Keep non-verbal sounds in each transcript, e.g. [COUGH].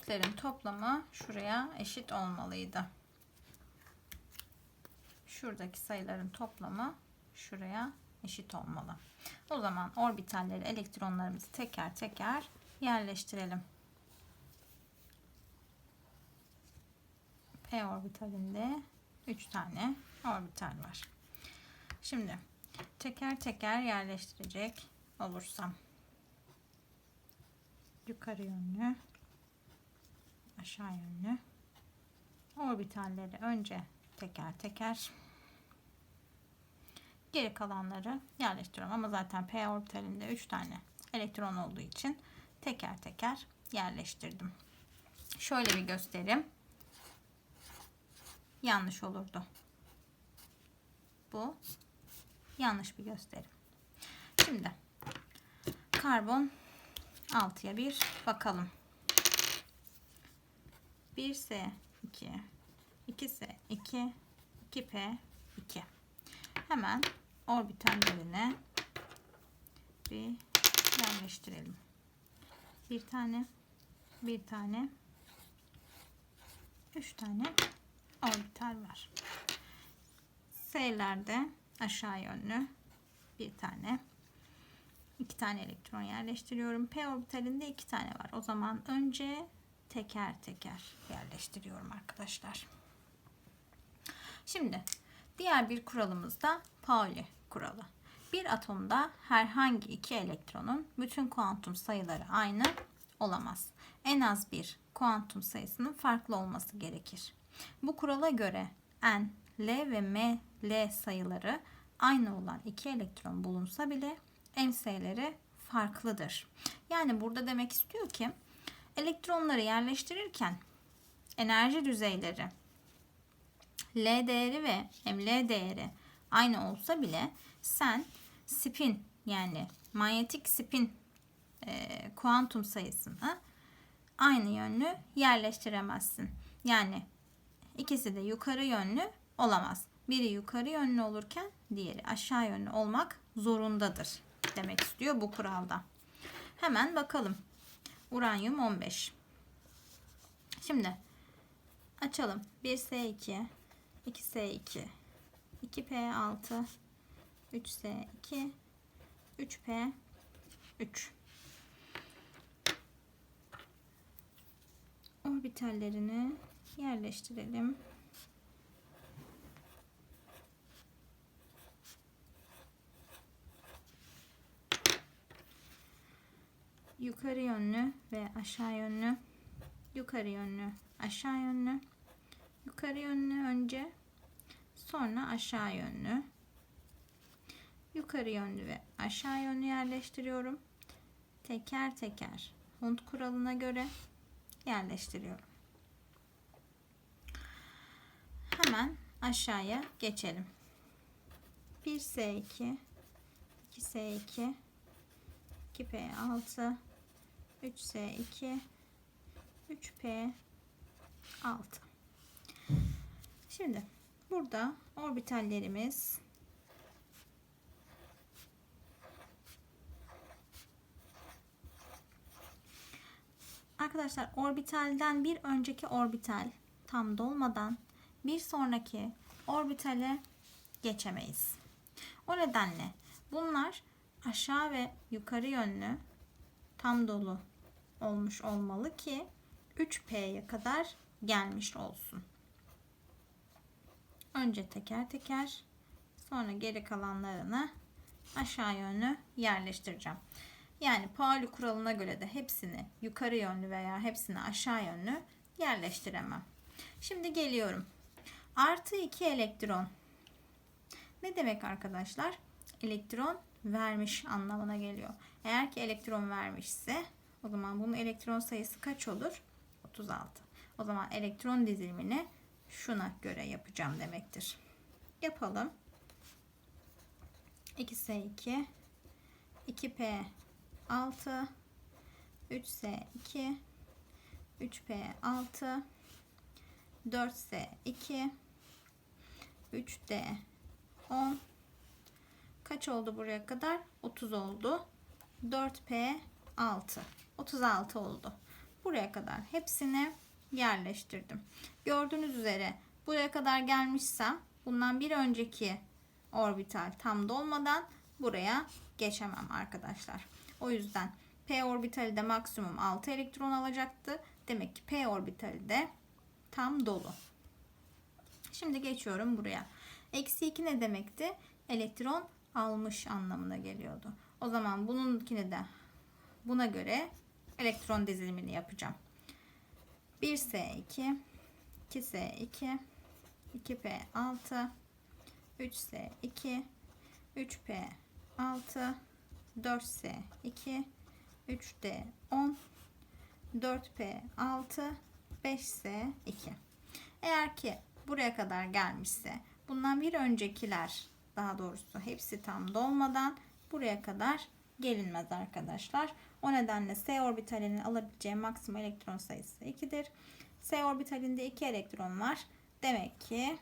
üstlerin toplamı şuraya eşit olmalıydı. Şuradaki sayıların toplamı şuraya eşit olmalı. O zaman orbitalleri elektronlarımızı teker teker yerleştirelim. P orbitalinde 3 tane orbital var. Şimdi teker teker yerleştirecek olursam yukarı yönlü aşağı yönlü orbitalleri önce teker teker geri kalanları yerleştiriyorum ama zaten P orbitalinde 3 tane elektron olduğu için teker teker yerleştirdim. Şöyle bir göstereyim. Yanlış olurdu. Bu yanlış bir gösterim. Şimdi karbon 6'ya bir bakalım. 1S 2 2S 2 2P 2 Hemen orbitallerine bir yerleştirelim. Bir tane bir tane üç tane orbital var. S'lerde aşağı yönlü bir tane iki tane elektron yerleştiriyorum. P orbitalinde iki tane var. O zaman önce teker teker yerleştiriyorum arkadaşlar. Şimdi diğer bir kuralımız da Pauli kuralı. Bir atomda herhangi iki elektronun bütün kuantum sayıları aynı olamaz. En az bir kuantum sayısının farklı olması gerekir. Bu kurala göre N, L ve M, L sayıları aynı olan iki elektron bulunsa bile MS'leri farklıdır. Yani burada demek istiyor ki elektronları yerleştirirken enerji düzeyleri L değeri ve ML değeri aynı olsa bile sen spin yani manyetik spin e, kuantum sayısını aynı yönlü yerleştiremezsin. Yani ikisi de yukarı yönlü olamaz. Biri yukarı yönlü olurken diğeri aşağı yönlü olmak zorundadır demek istiyor bu kuralda. Hemen bakalım. Uranyum 15. Şimdi açalım. 1S2, 2S2, 2P6, 3S2, 3P3. Orbitallerini yerleştirelim. Yukarı yönlü ve aşağı yönlü. Yukarı yönlü aşağı yönlü. Yukarı yönlü önce sonra aşağı yönlü. Yukarı yönlü ve aşağı yönlü yerleştiriyorum. Teker teker Hund kuralına göre yerleştiriyorum. Hemen aşağıya geçelim. 1S2 2S2 2P6 3S2 3P6 Şimdi burada orbitallerimiz Arkadaşlar orbitalden bir önceki orbital tam dolmadan bir sonraki orbitale geçemeyiz. O nedenle bunlar aşağı ve yukarı yönlü tam dolu olmuş olmalı ki 3P'ye kadar gelmiş olsun. Önce teker teker sonra geri kalanlarını aşağı yönlü yerleştireceğim. Yani Pauli kuralına göre de hepsini yukarı yönlü veya hepsini aşağı yönlü yerleştiremem. Şimdi geliyorum. Artı 2 elektron. Ne demek arkadaşlar? Elektron vermiş anlamına geliyor. Eğer ki elektron vermişse o zaman bunun elektron sayısı kaç olur? 36. O zaman elektron dizilimini şuna göre yapacağım demektir. Yapalım. 2S2 2P6 3S2 3P6 4S2 3D10 Kaç oldu buraya kadar? 30 oldu. 4P 6. 36 oldu. buraya kadar hepsini yerleştirdim. Gördüğünüz üzere buraya kadar gelmişsem bundan bir önceki orbital tam dolmadan buraya geçemem arkadaşlar. O yüzden p orbitali de maksimum 6 elektron alacaktı. Demek ki p orbitali de tam dolu. Şimdi geçiyorum buraya. Eksi 2 ne demekti? Elektron almış anlamına geliyordu. O zaman bununkini de buna göre elektron dizilimini yapacağım. 1S2 2S2 2P6 3S2 3P6 4S2 3D10 4P6 5S2 Eğer ki buraya kadar gelmişse bundan bir öncekiler daha doğrusu hepsi tam dolmadan buraya kadar gelinmez arkadaşlar. O nedenle S orbitalinin alabileceği maksimum elektron sayısı 2'dir. S orbitalinde 2 elektron var. Demek ki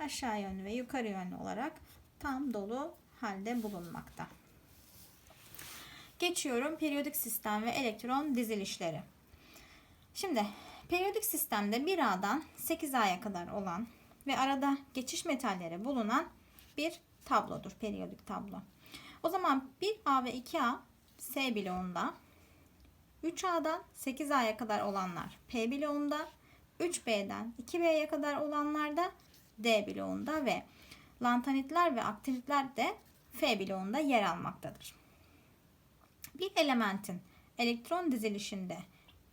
aşağı yönlü ve yukarı yönlü olarak tam dolu halde bulunmakta. Geçiyorum periyodik sistem ve elektron dizilişleri. Şimdi periyodik sistemde 1A'dan 8A'ya kadar olan ve arada geçiş metalleri bulunan bir tablodur periyodik tablo. O zaman 1A ve 2A S bloğunda 3A'dan 8A'ya kadar olanlar P bloğunda 3B'den 2B'ye kadar olanlar da D bloğunda ve lantanitler ve aktinitler de F bloğunda yer almaktadır. Bir elementin elektron dizilişinde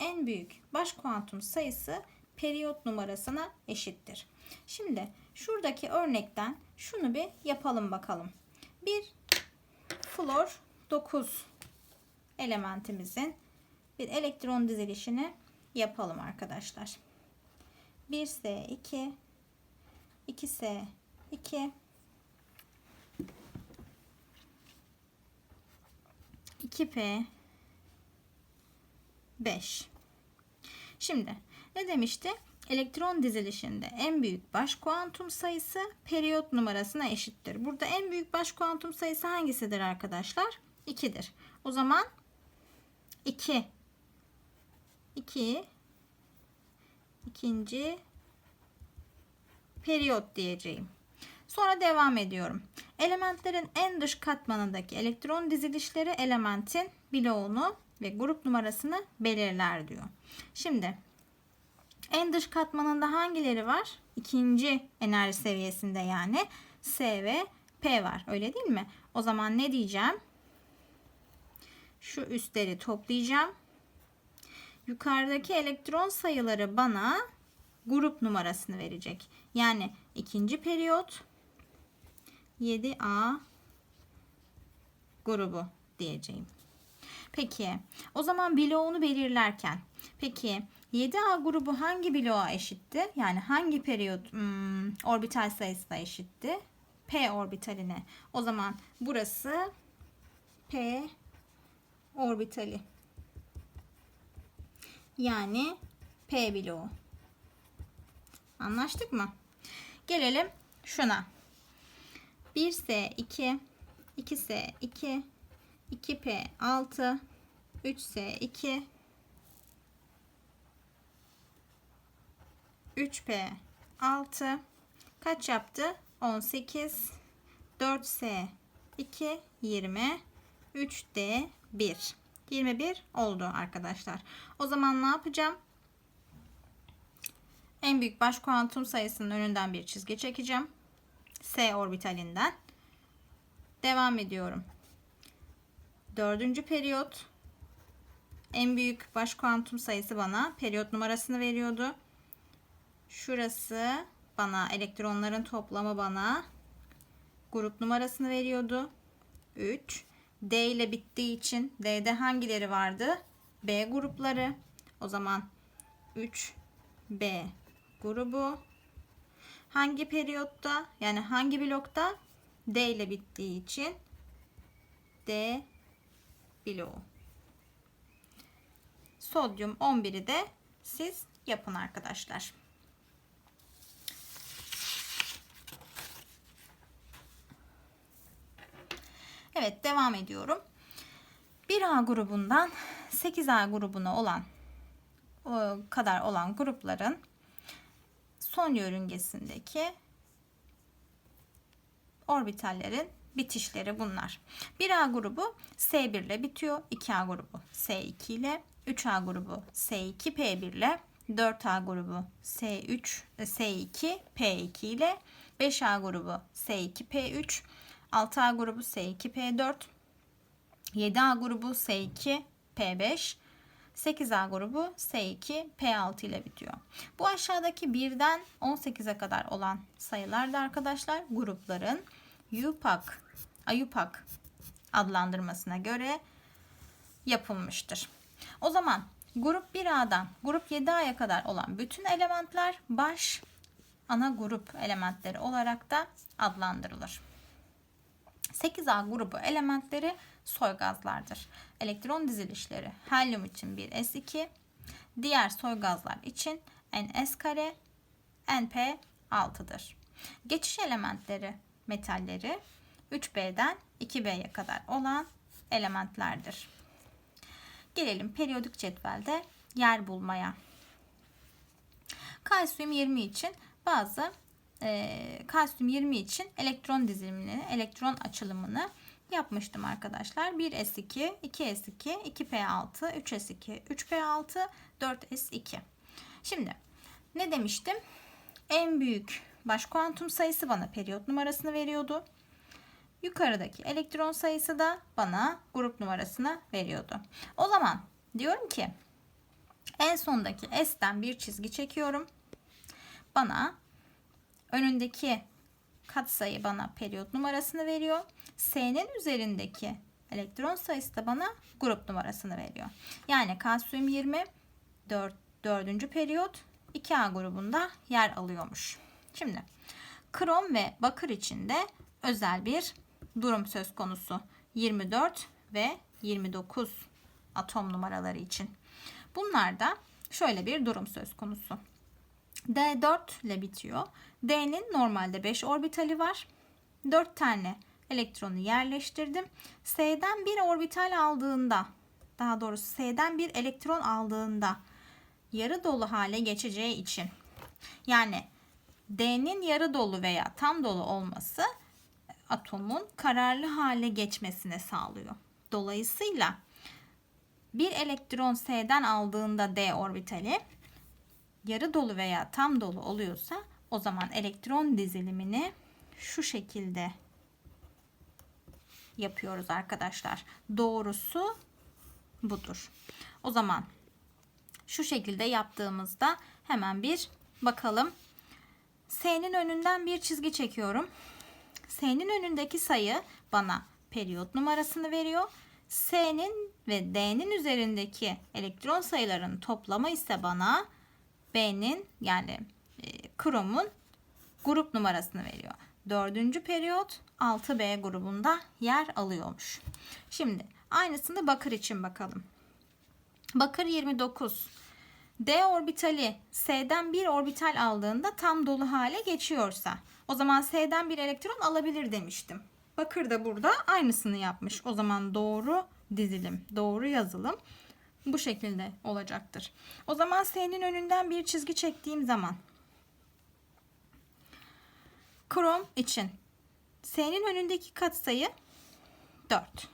en büyük baş kuantum sayısı periyot numarasına eşittir. Şimdi şuradaki örnekten şunu bir yapalım bakalım. Bir flor 9 elementimizin bir elektron dizilişini yapalım arkadaşlar. 1S2 2S2 2P 5 Şimdi ne demişti? Elektron dizilişinde en büyük baş kuantum sayısı periyot numarasına eşittir. Burada en büyük baş kuantum sayısı hangisidir arkadaşlar? 2'dir. O zaman 2 2 ikinci periyot diyeceğim. Sonra devam ediyorum. Elementlerin en dış katmanındaki elektron dizilişleri elementin bloğunu ve grup numarasını belirler diyor. Şimdi en dış katmanında hangileri var? İkinci enerji seviyesinde yani S ve P var. Öyle değil mi? O zaman ne diyeceğim? Şu üstleri toplayacağım. Yukarıdaki elektron sayıları bana grup numarasını verecek. Yani ikinci periyot 7A grubu diyeceğim. Peki o zaman bloğunu belirlerken peki 7A grubu hangi bloğa eşitti? Yani hangi periyot hmm, orbital sayısına eşitti? P orbitaline. O zaman burası P orbitali. Yani P bloğu. Anlaştık mı? Gelelim şuna. 1S2, 2S2, 2P6, 3S2, 3P6 kaç yaptı? 18 4S 2 20 3D 1 21 oldu arkadaşlar. O zaman ne yapacağım? En büyük baş kuantum sayısının önünden bir çizgi çekeceğim. S orbitalinden. Devam ediyorum. Dördüncü periyot. En büyük baş kuantum sayısı bana periyot numarasını veriyordu. Şurası bana elektronların toplamı bana grup numarasını veriyordu. 3. D ile bittiği için D'de hangileri vardı? B grupları. O zaman 3 B grubu hangi periyotta yani hangi blokta D ile bittiği için D bloğu. Sodyum 11'i de siz yapın arkadaşlar. Evet devam ediyorum. 1A grubundan 8A grubuna olan kadar olan grupların son yörüngesindeki orbitallerin bitişleri bunlar. 1A grubu S1 ile bitiyor. 2A grubu S2 ile, 3A grubu S2P1 ile, 4A grubu S3 S2 P2 ile, 5A grubu S2P3, 6A grubu S2P4, 7A grubu S2 P5, 8A grubu S2 P6 ile bitiyor. Bu aşağıdaki 1'den 18'e kadar olan sayılar da arkadaşlar grupların UPAC, AYUPAC adlandırmasına göre yapılmıştır. O zaman grup 1A'dan grup 7A'ya kadar olan bütün elementler baş ana grup elementleri olarak da adlandırılır. 8A grubu elementleri soy gazlardır. Elektron dizilişleri helyum için bir S2, diğer soy gazlar için NS kare, NP 6'dır. Geçiş elementleri metalleri 3B'den 2B'ye kadar olan elementlerdir. Gelelim periyodik cetvelde yer bulmaya. Kalsiyum 20 için bazı e, kalsiyum 20 için elektron dizilimini, elektron açılımını yapmıştım arkadaşlar. 1S2, 2S2, 2P6, 3S2, 3P6, 4S2. Şimdi ne demiştim? En büyük baş kuantum sayısı bana periyot numarasını veriyordu. Yukarıdaki elektron sayısı da bana grup numarasını veriyordu. O zaman diyorum ki en sondaki S'ten bir çizgi çekiyorum. Bana önündeki katsayı bana periyot numarasını veriyor. S'nin üzerindeki elektron sayısı da bana grup numarasını veriyor. Yani kalsiyum 20 4, 4. periyot 2A grubunda yer alıyormuş. Şimdi krom ve bakır için de özel bir durum söz konusu. 24 ve 29 atom numaraları için. Bunlarda şöyle bir durum söz konusu. D4 ile bitiyor. D'nin normalde 5 orbitali var. 4 tane elektronu yerleştirdim. S'den bir orbital aldığında, daha doğrusu S'den bir elektron aldığında yarı dolu hale geçeceği için yani D'nin yarı dolu veya tam dolu olması atomun kararlı hale geçmesine sağlıyor. Dolayısıyla bir elektron S'den aldığında D orbitali yarı dolu veya tam dolu oluyorsa o zaman elektron dizilimini şu şekilde yapıyoruz arkadaşlar. Doğrusu budur. O zaman şu şekilde yaptığımızda hemen bir bakalım. S'nin önünden bir çizgi çekiyorum. S'nin önündeki sayı bana periyot numarasını veriyor. S'nin ve D'nin üzerindeki elektron sayılarının toplamı ise bana B'nin yani e, kromun grup numarasını veriyor. Dördüncü periyot 6B grubunda yer alıyormuş. Şimdi aynısını bakır için bakalım. Bakır 29. D orbitali S'den bir orbital aldığında tam dolu hale geçiyorsa o zaman S'den bir elektron alabilir demiştim. Bakır da burada aynısını yapmış. O zaman doğru dizilim, doğru yazılım bu şekilde olacaktır. O zaman S'nin önünden bir çizgi çektiğim zaman krom için S'nin önündeki katsayı 4.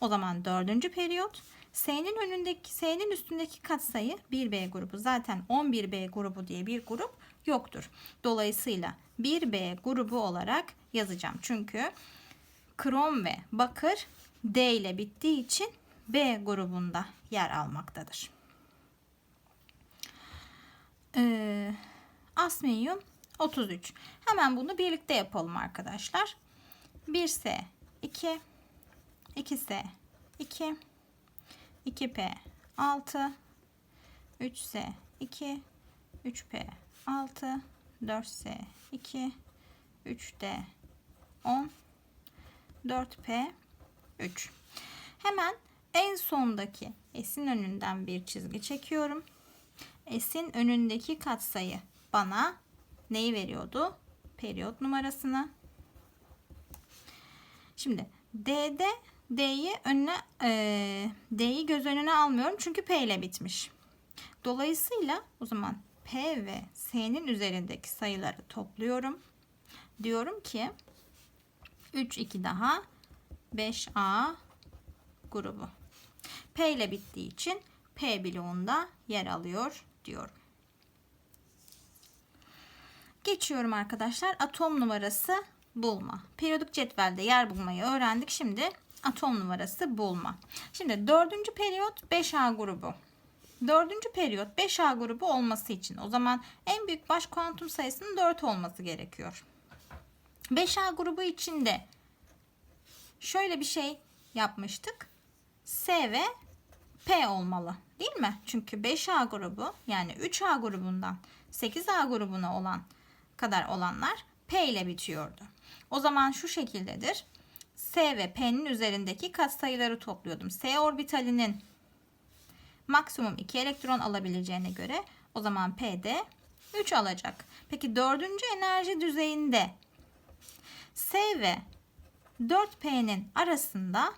O zaman dördüncü periyot S'nin önündeki S'nin üstündeki katsayı 1B grubu. Zaten 11B grubu diye bir grup yoktur. Dolayısıyla 1B grubu olarak yazacağım. Çünkü krom ve bakır D ile bittiği için B grubunda yer almaktadır. Ee, asminyum 33. Hemen bunu birlikte yapalım arkadaşlar. 1S 2 2S 2 2P 6 3S 2 3P 6 4S 2 3D 10 4P 3 Hemen en sondaki S'in önünden bir çizgi çekiyorum. S'in önündeki katsayı bana neyi veriyordu? Periyot numarasını. Şimdi D'de D'yi önüne e, D'yi göz önüne almıyorum çünkü P ile bitmiş. Dolayısıyla o zaman P ve S'nin üzerindeki sayıları topluyorum. Diyorum ki 3 2 daha 5A grubu. P ile bittiği için P bloğunda yer alıyor diyorum. Geçiyorum arkadaşlar. Atom numarası bulma. Periyodik cetvelde yer bulmayı öğrendik. Şimdi atom numarası bulma. Şimdi dördüncü periyot 5A grubu. Dördüncü periyot 5A grubu olması için o zaman en büyük baş kuantum sayısının 4 olması gerekiyor. 5A grubu içinde şöyle bir şey yapmıştık. S ve P olmalı. Değil mi? Çünkü 5A grubu yani 3A grubundan 8A grubuna olan kadar olanlar P ile bitiyordu. O zaman şu şekildedir. S ve P'nin üzerindeki katsayıları topluyordum. S orbitalinin maksimum 2 elektron alabileceğine göre o zaman P de 3 alacak. Peki dördüncü enerji düzeyinde S ve 4P'nin arasında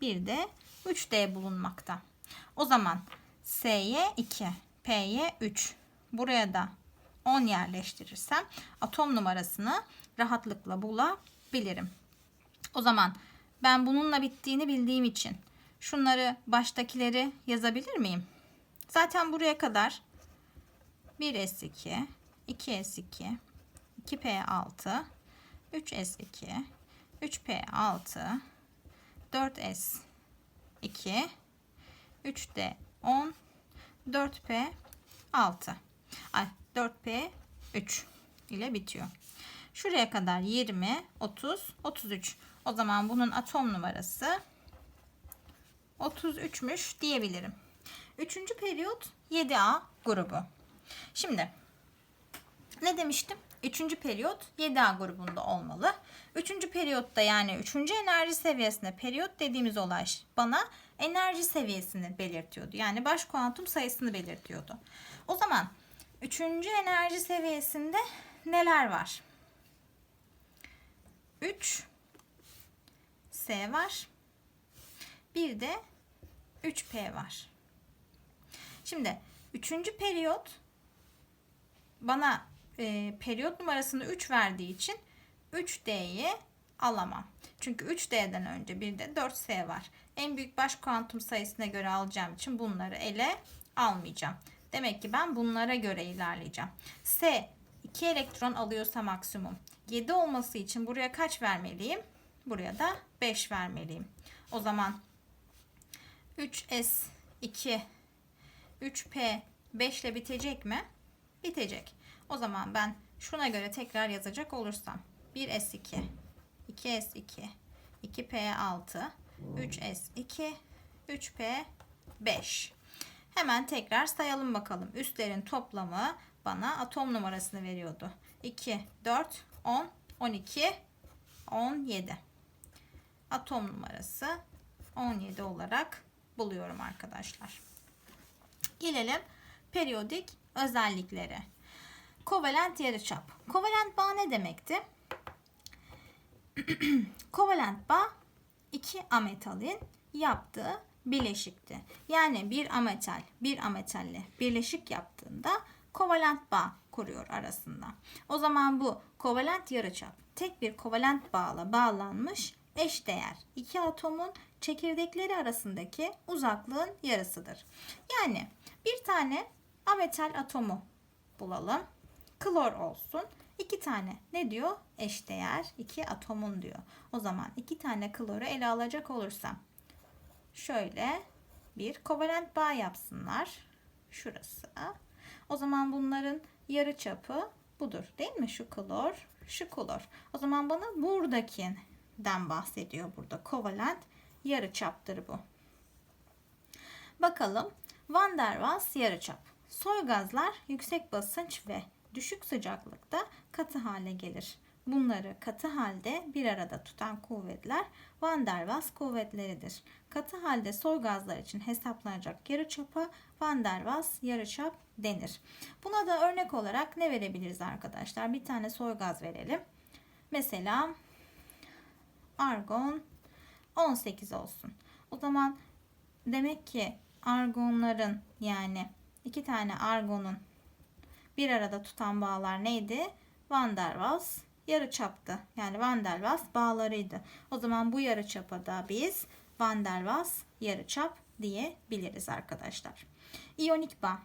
bir de 3D bulunmakta. O zaman S'ye 2, P'ye 3. Buraya da 10 yerleştirirsem atom numarasını rahatlıkla bulabilirim. O zaman ben bununla bittiğini bildiğim için şunları baştakileri yazabilir miyim? Zaten buraya kadar 1S2, 2S2, 2P6, 3S2, 3P6, 4S2, 3D10, 4P6. Ay 4P 3 ile bitiyor. Şuraya kadar 20, 30, 33. O zaman bunun atom numarası 33'müş diyebilirim. Üçüncü periyot 7A grubu. Şimdi ne demiştim? Üçüncü periyot 7A grubunda olmalı. Üçüncü periyotta yani üçüncü enerji seviyesinde periyot dediğimiz olay bana enerji seviyesini belirtiyordu. Yani baş kuantum sayısını belirtiyordu. O zaman üçüncü enerji seviyesinde neler var? 3 S var. Bir de 3P var. Şimdi üçüncü periyot bana e, periyot numarasını 3 verdiği için 3D'yi alamam. Çünkü 3D'den önce bir de 4S var. En büyük baş kuantum sayısına göre alacağım için bunları ele almayacağım. Demek ki ben bunlara göre ilerleyeceğim. S 2 elektron alıyorsa maksimum 7 olması için buraya kaç vermeliyim? Buraya da 5 vermeliyim. O zaman 3S2 3P 5 ile bitecek mi? Bitecek. O zaman ben şuna göre tekrar yazacak olursam 1S2 2S2 2P6 3S2 3P5 Hemen tekrar sayalım bakalım. Üstlerin toplamı bana atom numarasını veriyordu. 2, 4, 10, 12, 17. Atom numarası 17 olarak buluyorum arkadaşlar. Gelelim periyodik özelliklere. Kovalent yarıçap. Kovalent bağ ne demekti? [CLEARS THROAT] Kovalent bağ iki ametalin yaptığı bileşikti. Yani bir ametal bir ametalle birleşik yaptığında kovalent bağ kuruyor arasında. O zaman bu kovalent yarıçap tek bir kovalent bağla bağlanmış eşdeğer iki atomun çekirdekleri arasındaki uzaklığın yarısıdır. Yani bir tane ametal atomu bulalım. Klor olsun. İki tane ne diyor? Eşdeğer iki atomun diyor. O zaman iki tane kloru ele alacak olursam şöyle bir kovalent bağ yapsınlar. Şurası. O zaman bunların yarı çapı budur. Değil mi? Şu klor, şu klor. O zaman bana buradakinden bahsediyor burada. Kovalent yarı çaptır bu. Bakalım. Van der Waals yarıçap. Soy gazlar yüksek basınç ve düşük sıcaklıkta katı hale gelir. Bunları katı halde bir arada tutan kuvvetler Van der Waals kuvvetleridir. Katı halde soy gazlar için hesaplanacak yarıçapa Van der Waals yarıçap denir. Buna da örnek olarak ne verebiliriz arkadaşlar? Bir tane soy gaz verelim. Mesela argon 18 olsun. O zaman demek ki argonların yani iki tane argonun bir arada tutan bağlar neydi? Van der Waals yarıçaptı. Yani Van der Waals bağlarıydı. O zaman bu yarıçapa da biz Van der Waals yarıçap diyebiliriz arkadaşlar. İyonik bağ.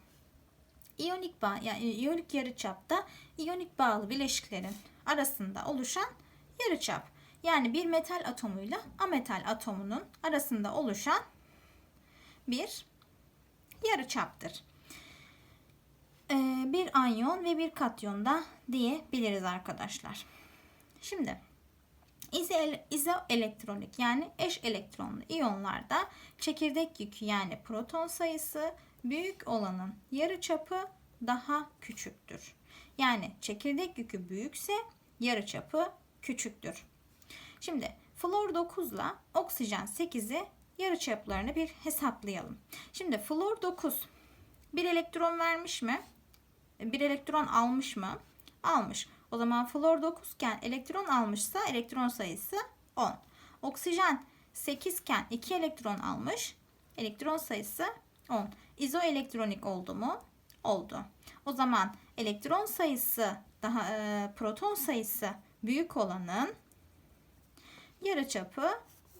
İyonik bağ yani iyonik yarıçapta iyonik bağlı bileşiklerin arasında oluşan yarıçap. Yani bir metal atomuyla ametal atomunun arasında oluşan bir yarıçaptır. Ee, bir anyon ve bir katyon da diyebiliriz arkadaşlar. Şimdi izoelektronik yani eş elektronlu iyonlarda çekirdek yükü yani proton sayısı büyük olanın yarıçapı daha küçüktür. Yani çekirdek yükü büyükse yarıçapı küçüktür. Şimdi flor 9 ile oksijen 8'i yarıçaplarını bir hesaplayalım. Şimdi flor 9 bir elektron vermiş mi? Bir elektron almış mı? Almış. O zaman flor 9 iken elektron almışsa elektron sayısı 10. Oksijen 8 iken 2 elektron almış. Elektron sayısı 10. İzoelektronik oldu mu? Oldu. O zaman elektron sayısı daha e, proton sayısı büyük olanın yarıçapı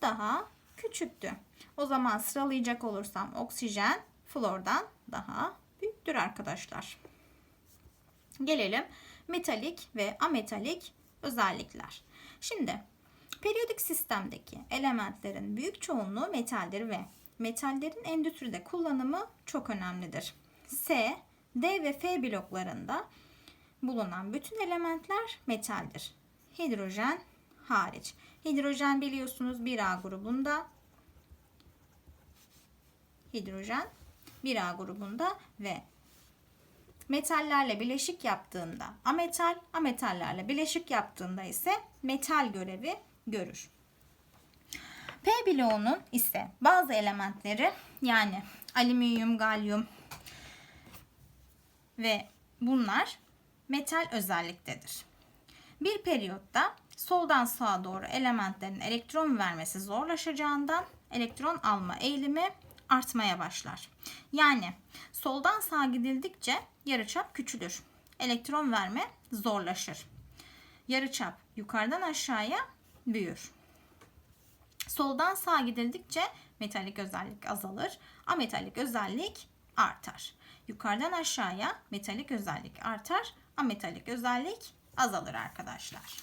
daha küçüktü. O zaman sıralayacak olursam oksijen flordan daha büyüktür arkadaşlar. Gelelim metalik ve ametalik özellikler. Şimdi periyodik sistemdeki elementlerin büyük çoğunluğu metaldir ve metallerin endüstride kullanımı çok önemlidir. S, D ve F bloklarında bulunan bütün elementler metaldir. Hidrojen hariç. Hidrojen biliyorsunuz 1A grubunda. Hidrojen 1A grubunda ve metallerle bileşik yaptığında ametal, ametallerle bileşik yaptığında ise metal görevi görür. P bloğunun ise bazı elementleri yani alüminyum, galyum ve bunlar metal özelliktedir. Bir periyotta soldan sağa doğru elementlerin elektron vermesi zorlaşacağından elektron alma eğilimi artmaya başlar. Yani soldan sağa gidildikçe yarıçap küçülür. Elektron verme zorlaşır. Yarıçap yukarıdan aşağıya büyür. Soldan sağa gidildikçe metalik özellik azalır, ametalik özellik artar. Yukarıdan aşağıya metalik özellik artar, ametalik özellik azalır arkadaşlar.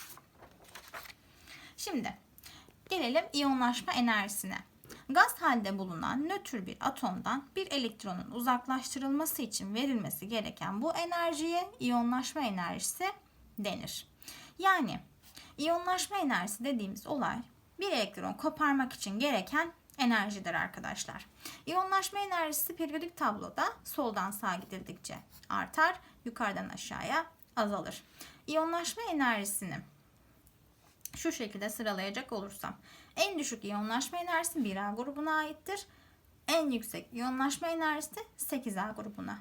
Şimdi gelelim iyonlaşma enerjisine. Gaz halde bulunan nötr bir atomdan bir elektronun uzaklaştırılması için verilmesi gereken bu enerjiye iyonlaşma enerjisi denir. Yani iyonlaşma enerjisi dediğimiz olay bir elektron koparmak için gereken enerjidir arkadaşlar. İyonlaşma enerjisi periyodik tabloda soldan sağa gidildikçe artar, yukarıdan aşağıya azalır. İyonlaşma enerjisini şu şekilde sıralayacak olursam en düşük iyonlaşma enerjisi 1A grubuna aittir. En yüksek iyonlaşma enerjisi 8A grubuna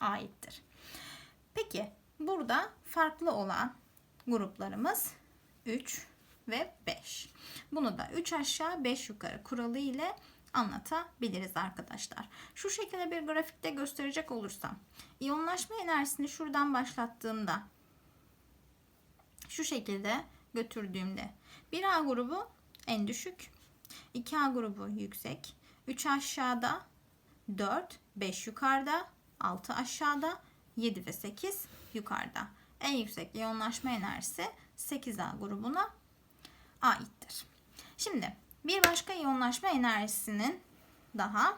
aittir. Peki burada farklı olan gruplarımız 3 ve 5. Bunu da 3 aşağı 5 yukarı kuralı ile anlatabiliriz arkadaşlar. Şu şekilde bir grafikte gösterecek olursam iyonlaşma enerjisini şuradan başlattığımda şu şekilde götürdüğümde 1A grubu en düşük, 2A grubu yüksek, 3 aşağıda, 4, 5 yukarıda, 6 aşağıda, 7 ve 8 yukarıda. En yüksek iyonlaşma enerjisi 8A grubuna aittir. Şimdi bir başka iyonlaşma enerjisinin daha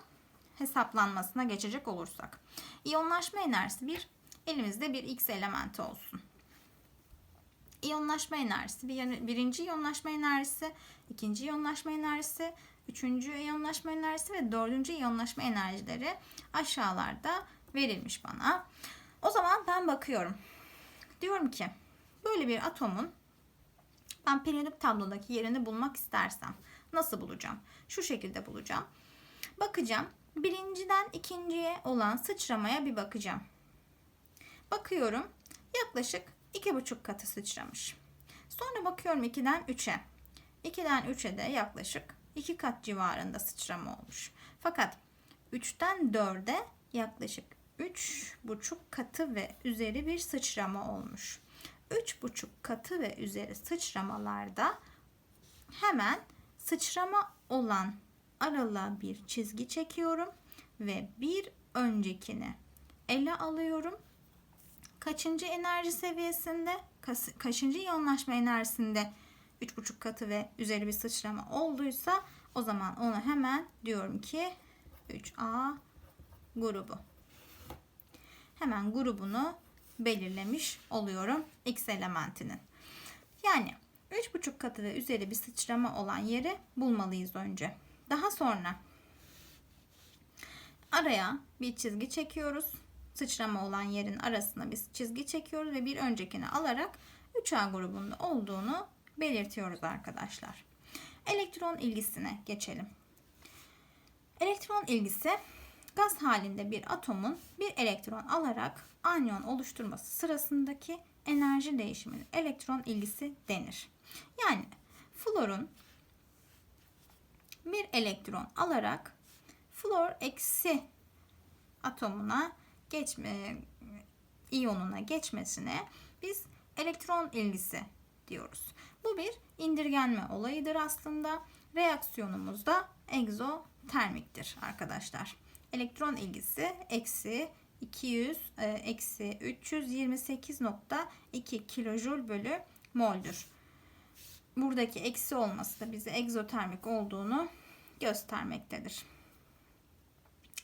hesaplanmasına geçecek olursak. İyonlaşma enerjisi bir elimizde bir X elementi olsun. İyonlaşma enerjisi bir, birinci iyonlaşma enerjisi, ikinci iyonlaşma enerjisi, üçüncü iyonlaşma enerjisi ve dördüncü iyonlaşma enerjileri aşağılarda verilmiş bana. O zaman ben bakıyorum. Diyorum ki böyle bir atomun ben periyodik tablodaki yerini bulmak istersem nasıl bulacağım? Şu şekilde bulacağım. Bakacağım. Birinciden ikinciye olan sıçramaya bir bakacağım. Bakıyorum. Yaklaşık iki buçuk katı sıçramış. Sonra bakıyorum 2'den 3'e. 2'den 3'e de yaklaşık 2 kat civarında sıçrama olmuş. Fakat 3'ten 4'e yaklaşık 3,5 katı ve üzeri bir sıçrama olmuş. 3,5 katı ve üzeri sıçramalarda hemen sıçrama olan aralığa bir çizgi çekiyorum ve bir öncekini ele alıyorum. Kaçıncı enerji seviyesinde, kaçıncı iyonlaşma enerjisinde 3,5 katı ve üzeri bir sıçrama olduysa o zaman onu hemen diyorum ki 3A grubu. Hemen grubunu belirlemiş oluyorum X elementinin. Yani 3,5 katı ve üzeri bir sıçrama olan yeri bulmalıyız önce. Daha sonra araya bir çizgi çekiyoruz. Sıçrama olan yerin arasına bir çizgi çekiyoruz ve bir öncekini alarak 3A grubunda olduğunu belirtiyoruz arkadaşlar. Elektron ilgisine geçelim. Elektron ilgisi gaz halinde bir atomun bir elektron alarak anyon oluşturması sırasındaki enerji değişiminin elektron ilgisi denir. Yani florun bir elektron alarak flor eksi atomuna geçme iyonuna geçmesine biz elektron ilgisi diyoruz. Bu bir indirgenme olayıdır aslında. Reaksiyonumuz da egzotermiktir arkadaşlar. Elektron ilgisi eksi 200 e, eksi 328.2 kilojoule bölü mol'dür. Buradaki eksi olması da bize egzotermik olduğunu göstermektedir.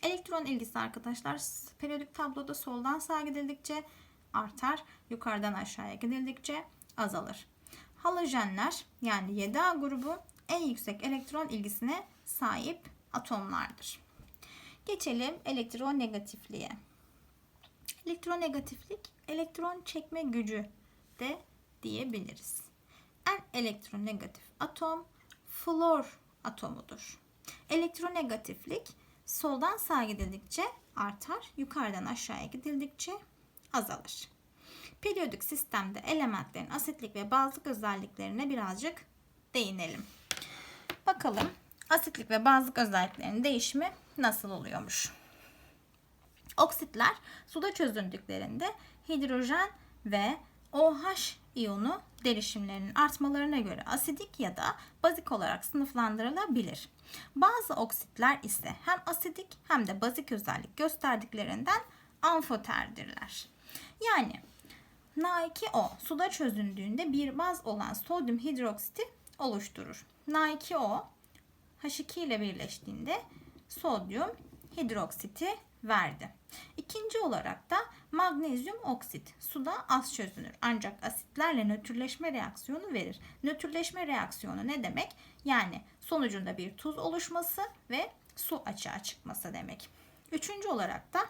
Elektron ilgisi arkadaşlar periyodik tabloda soldan sağa gidildikçe artar, yukarıdan aşağıya gidildikçe azalır. Halojenler yani 7A grubu en yüksek elektron ilgisine sahip atomlardır. Geçelim elektronegatifliğe. Elektronegatiflik elektron çekme gücü de diyebiliriz. En elektronegatif atom flor atomudur. Elektronegatiflik soldan sağa gidildikçe artar, yukarıdan aşağıya gidildikçe azalır. Periyodik sistemde elementlerin asitlik ve bazlık özelliklerine birazcık değinelim. Bakalım asitlik ve bazlık özelliklerinin değişimi nasıl oluyormuş? Oksitler suda çözündüklerinde hidrojen ve OH iyonu derişimlerinin artmalarına göre asidik ya da bazik olarak sınıflandırılabilir. Bazı oksitler ise hem asidik hem de bazik özellik gösterdiklerinden amfoterdirler. Yani Na2O suda çözündüğünde bir baz olan sodyum hidroksiti oluşturur. Na2O H2 ile birleştiğinde sodyum hidroksiti verdi. İkinci olarak da magnezyum oksit suda az çözünür ancak asitlerle nötrleşme reaksiyonu verir. Nötrleşme reaksiyonu ne demek? Yani sonucunda bir tuz oluşması ve su açığa çıkması demek. Üçüncü olarak da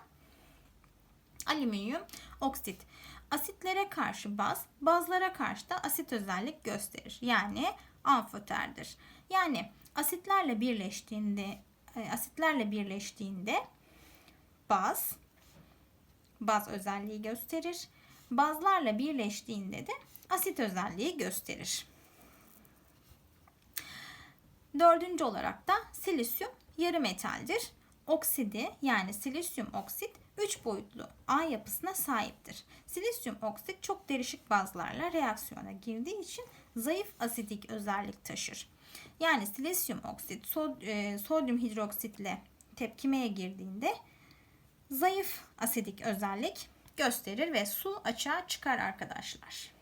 alüminyum oksit. Asitlere karşı baz, bazlara karşı da asit özellik gösterir. Yani amfoterdir. Yani asitlerle birleştiğinde e, asitlerle birleştiğinde baz baz özelliği gösterir. Bazlarla birleştiğinde de asit özelliği gösterir. Dördüncü olarak da silisyum yarı metaldir. Oksidi yani silisyum oksit 3 boyutlu A yapısına sahiptir. Silisyum oksit çok derişik bazlarla reaksiyona girdiği için zayıf asidik özellik taşır. Yani silisyum oksit e, sodyum hidroksitle tepkimeye girdiğinde zayıf asidik özellik gösterir ve su açığa çıkar arkadaşlar.